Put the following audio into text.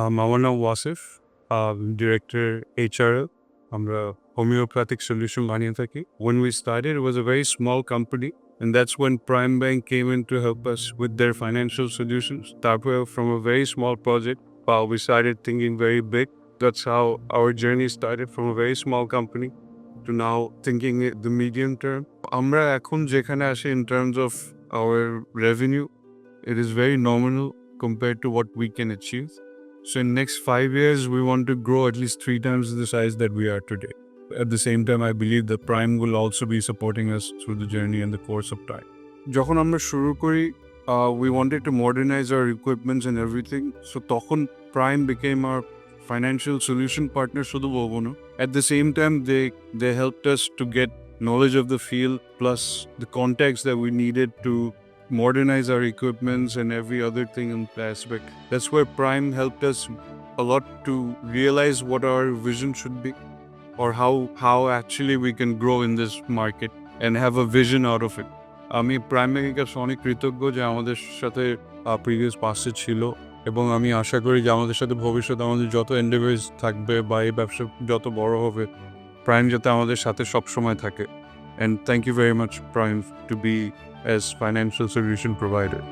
Um, আমার নাম Wasif director HRL আমরা হোমিওপ্যাথিক সলিউশন বানিয়ে থাকি when we started it was a very small company and that's when prime bank came in to help us with their financial solutions তারপর from a very small project uh, we started thinking very big that's how our journey started from a very small company to now thinking it- the medium term আমরা এখন যেখানে আসি in terms of our revenue it is very nominal compared to what we can achieve so in next five years, we want to grow at least three times the size that we are today. At the same time, I believe that Prime will also be supporting us through the journey and the course of time. যখন আমরা শুরু করি uh, we wanted to modernize our equipments and everything. So তখন Prime became our financial solution partner শুধু বলবো না। At the same time, they they helped us to get knowledge of the field plus the context that we needed to modernize our equipments and every other thing in aspect. That's where Prime helped us a lot to realize what our vision should be or how how actually we can grow in this market and have a vision out of it. আমি প্রাইমারির কাছে অনেক কৃতজ্ঞ যে আমাদের সাথে previous পাসে ছিল এবং আমি আশা করি যে আমাদের সাথে ভবিষ্যতে আমাদের যত এন্ডেভার্স থাকবে বা এই ব্যবসা যত বড় হবে প্রাইম যাতে আমাদের সাথে সবসময় থাকে And thank you very much, Prime, to be as financial solution provider.